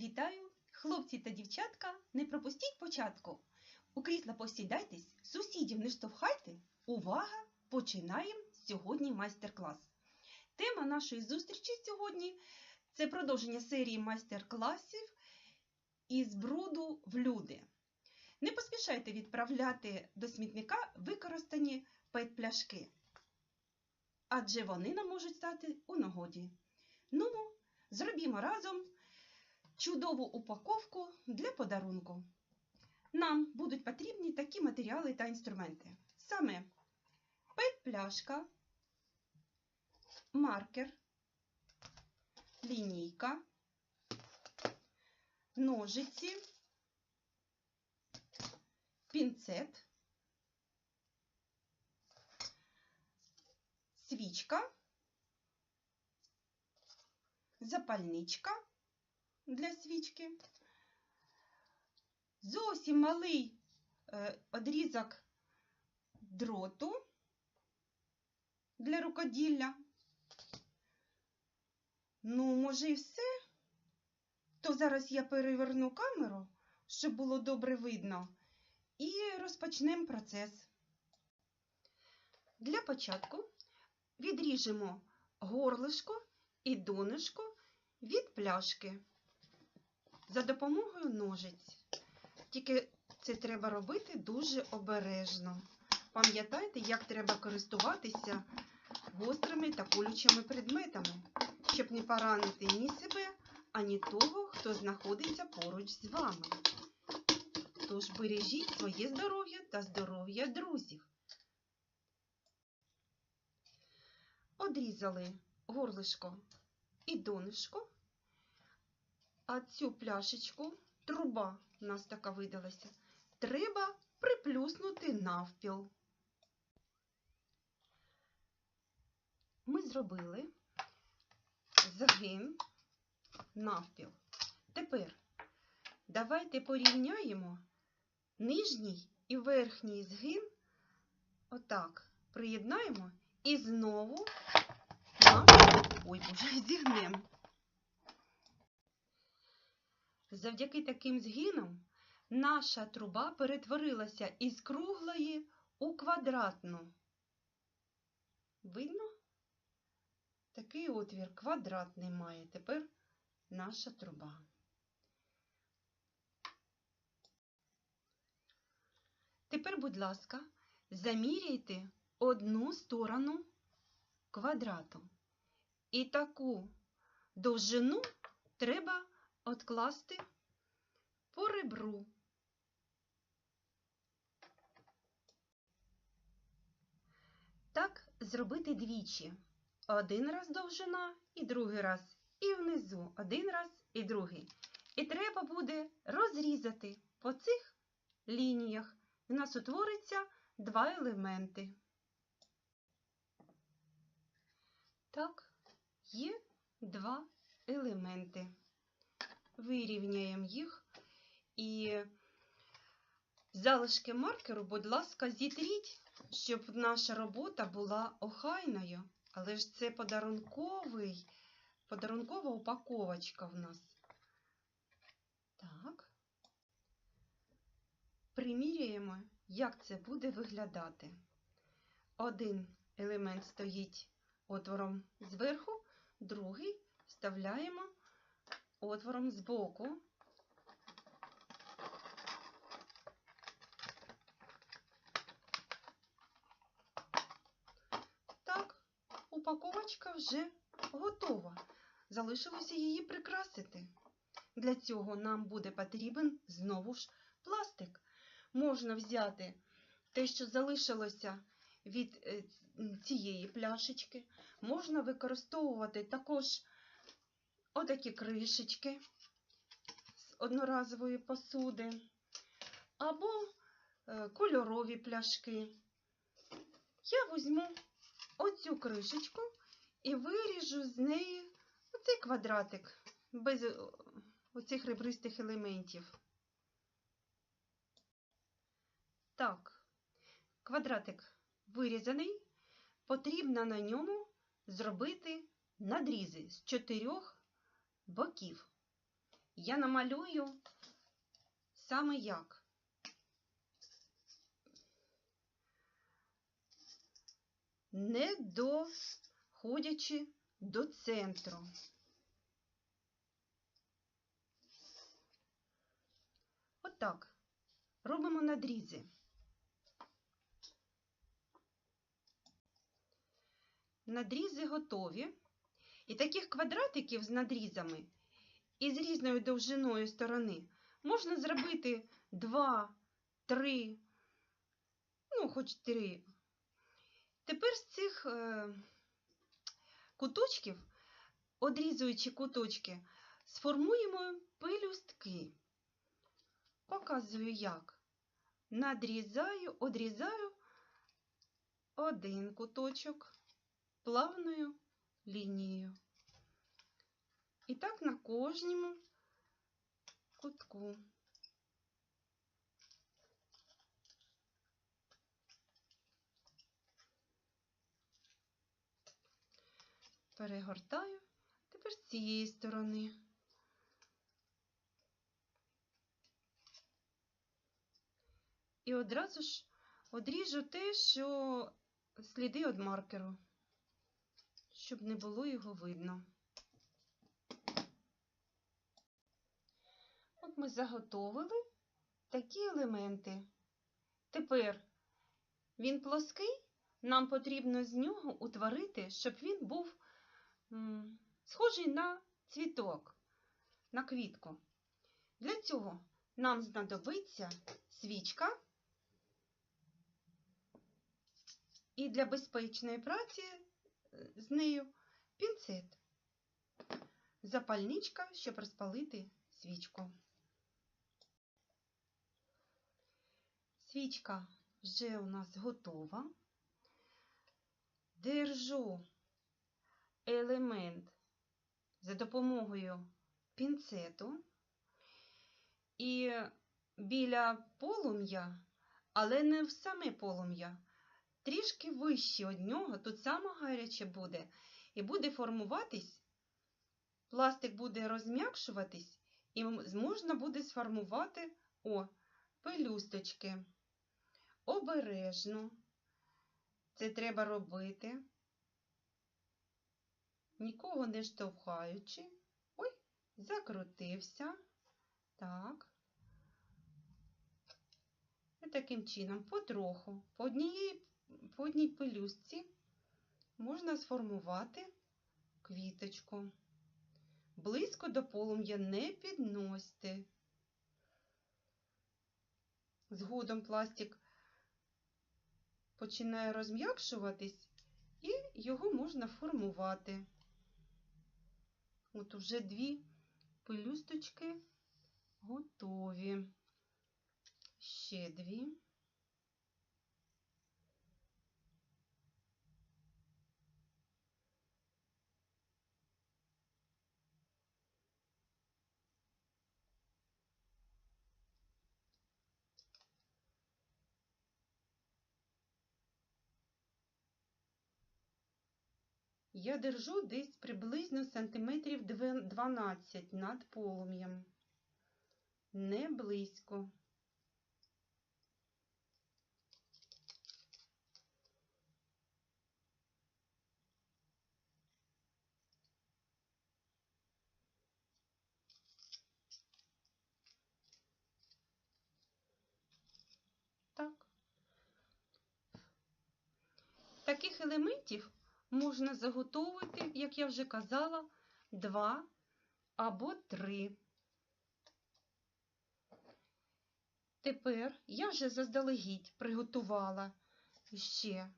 Вітаю, хлопці та дівчатка, не пропустіть початку. У крісла посідайтесь, сусідів не штовхайте. Увага! Починаємо сьогодні майстер-клас. Тема нашої зустрічі сьогодні це продовження серії майстер-класів із бруду в люди. Не поспішайте відправляти до смітника використані пет-пляшки, адже вони нам можуть стати у нагоді. Ну, зробімо разом чудову упаковку для подарунку. Нам будуть потрібні такі матеріали та інструменти. Саме пет-пляшка, маркер, лінійка, ножиці, пінцет, свічка, запальничка для свічки, зовсім малий е, одрізок дроту для рукоділля. Ну, може, і все. То зараз я переверну камеру, щоб було добре видно, і розпочнемо процес. Для початку відріжемо горлишко і донышко від пляшки за допомогою ножиць. Тільки це треба робити дуже обережно. Пам'ятайте, як треба користуватися гострими та колючими предметами, щоб не поранити ні себе, ані того, хто знаходиться поруч з вами. Тож бережіть своє здоров'я та здоров'я друзів. Одрізали горлишко і донышко, а цю пляшечку, труба у нас така видалася, треба приплюснути навпіл. Ми зробили згин навпіл. Тепер давайте порівняємо нижній і верхній згин, отак, приєднаємо і знову навпіл, ой, боже, зігнемо. Завдяки таким згинам наша труба перетворилася із круглої у квадратну. Видно? Такий отвір квадратний має тепер наша труба. Тепер, будь ласка, заміряйте одну сторону квадрату. І таку довжину треба откласти по ребру. Так зробити двічі. Один раз довжина і другий раз. І внизу один раз і другий. І треба буде розрізати по цих лініях. У нас утвориться два елементи. Так, є два елементи. Вирівняємо їх і залишки маркеру, будь ласка, зітріть, щоб наша робота була охайною. Але ж це подарунковий, подарункова упаковочка в нас. Так. Приміряємо, як це буде виглядати. Один елемент стоїть отвором зверху, другий вставляємо отвором збоку. Так, упаковочка вже готова. Залишилося її прикрасити. Для цього нам буде потрібен знову ж пластик. Можна взяти те, що залишилося від е, цієї пляшечки. Можна використовувати також отакі кришечки з одноразової посуди, або е, кольорові пляшки. Я візьму оцю кришечку і виріжу з неї оцей квадратик без оцих ребристих елементів. Так, квадратик вирізаний, потрібно на ньому зробити надрізи з чотирьох боків. я намалюю саме як. Не доходячи до центру. Отак. Робимо надрізи. Надрізи готові. І таких квадратиків з надрізами і з різною довжиною сторони можна зробити 2, 3, ну, хоч 3. Тепер з цих е, куточків, одрізуючи куточки, сформуємо пелюстки. Показую як. Надрізаю, одрізаю один куточок плавною лінією. І так на кожному кутку. Перегортаю тепер з цієї сторони. І одразу ж одріжу те, що сліди від маркеру, щоб не було його видно. От ми заготовили такі елементи. Тепер він плоский, нам потрібно з нього утворити, щоб він був схожий на цвіток, на квітку. Для цього нам знадобиться свічка і для безпечної праці з нею пінцет, запальничка, щоб розпалити свічку. Свічка вже у нас готова. Держу елемент за допомогою пінцету і біля полум'я, але не в саме полум'я, трішки вище од нього, тут саме гаряче буде, і буде формуватись, пластик буде розм'якшуватись, і можна буде сформувати о, пелюсточки. Обережно. Це треба робити, нікого не штовхаючи. Ой, закрутився. Так. І таким чином, потроху, по одній, по одній пелюстці можна сформувати квіточку. Близько до полум'я не підносьте. Згодом пластик починає розм'якшуватись, і його можна формувати. От уже дві пелюсточки готові. Ще дві. Я держу десь приблизно сантиметрів 12 над полум'ям. Не близько. Так. Таких елементів можна заготовити, як я вже казала, два або три. Тепер я вже заздалегідь приготувала ще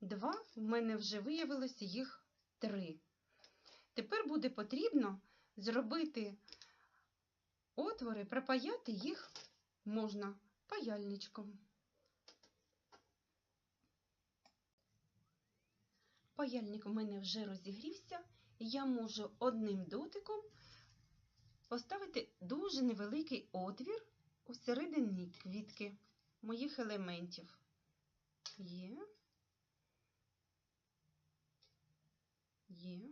два, в мене вже виявилося їх три. Тепер буде потрібно зробити отвори, пропаяти їх можна паяльничком. Паяльник у мене вже розігрівся, і я можу одним дотиком поставити дуже невеликий отвір у середині квітки моїх елементів. Є. Є.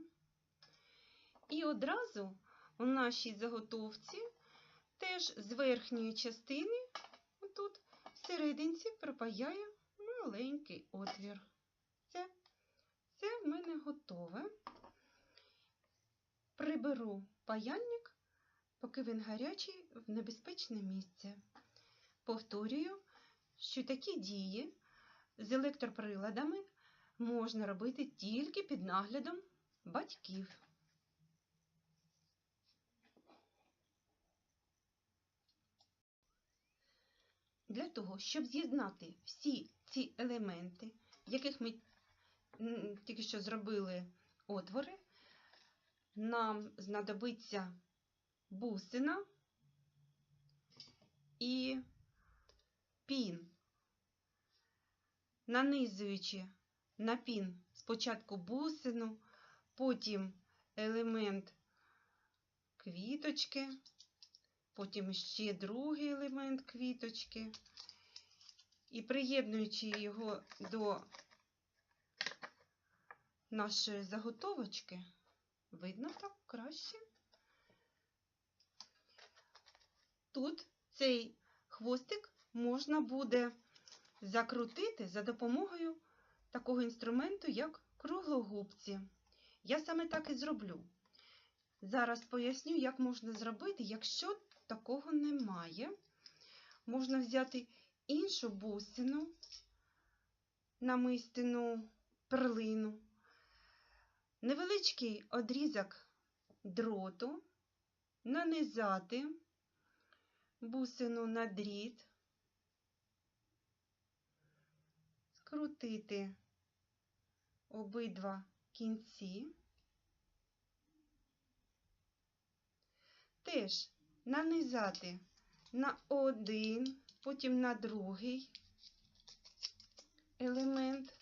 І одразу у нашій заготовці теж з верхньої частини, отут, всерединці пропаяю маленький отвір. Це в мене готове. Приберу паяльник, поки він гарячий, в небезпечне місце. Повторюю, що такі дії з електроприладами можна робити тільки під наглядом батьків. Для того, щоб з'єднати всі ці елементи, яких ми тільки що зробили отвори, нам знадобиться бусина і пін. Нанизуючи на пін спочатку бусину, потім елемент квіточки, потім ще другий елемент квіточки. І приєднуючи його до нашої заготовочки, видно так краще. Тут цей хвостик можна буде закрутити за допомогою такого інструменту, як круглогубці. Я саме так і зроблю. Зараз поясню, як можна зробити, якщо такого немає. Можна взяти іншу бусину, намистину перлину, невеличкий одрізок дроту, нанизати бусину на дріт, скрутити обидва кінці, теж нанизати на один, потім на другий елемент.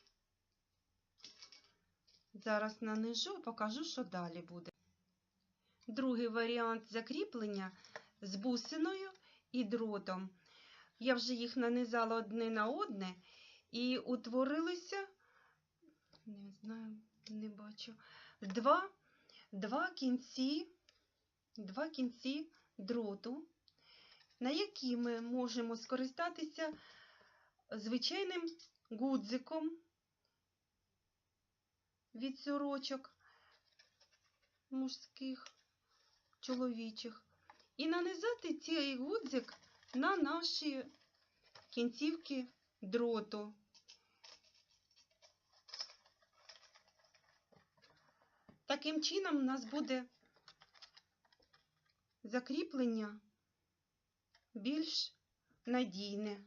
Зараз нанижу, і покажу, що далі буде. Другий варіант закріплення з бусиною і дротом. Я вже їх нанизала одне на одне і утворилися, не знаю, не бачу, два, два кінці, два кінці дроту, на які ми можемо скористатися звичайним гудзиком від сорочок мужських, чоловічих. І нанизати цей гудзик на наші кінцівки дроту. Таким чином у нас буде закріплення більш надійне.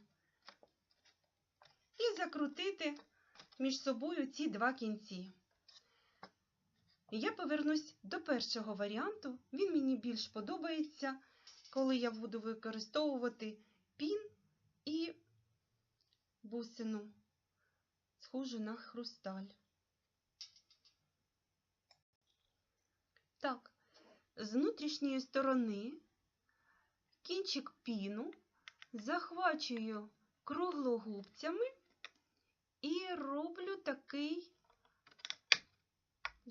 І закрутити між собою ці два кінці. Я повернусь до першого варіанту. Він мені більш подобається, коли я буду використовувати пін і бусину, схожу на хрусталь. Так, з внутрішньої сторони кінчик піну захвачую круглогубцями і роблю такий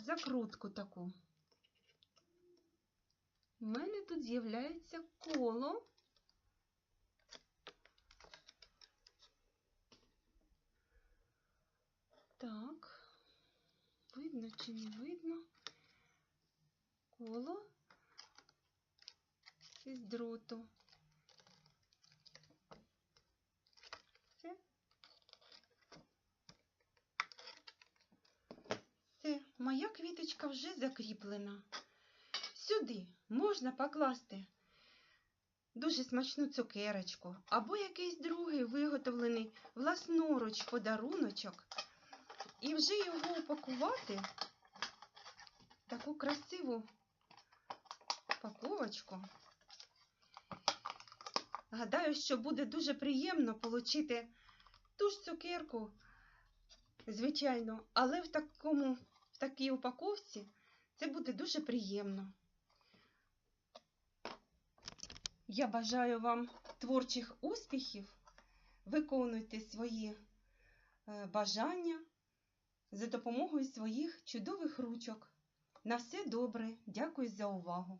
закрутку таку. У мене тут з'являється коло. Так, видно чи не видно коло із дроту. Все. Все, моя квіточка вже закріплена. Сюди можна покласти дуже смачну цукерочку або якийсь другий виготовлений власноруч подаруночок і вже його упакувати таку красиву паковочку. Гадаю, що буде дуже приємно отримати ту ж цукерку, звичайно, але в такому, такій упаковці це буде дуже приємно. Я бажаю вам творчих успіхів, виконуйте свої е, бажання за допомогою своїх чудових ручок. На все добре, дякую за увагу!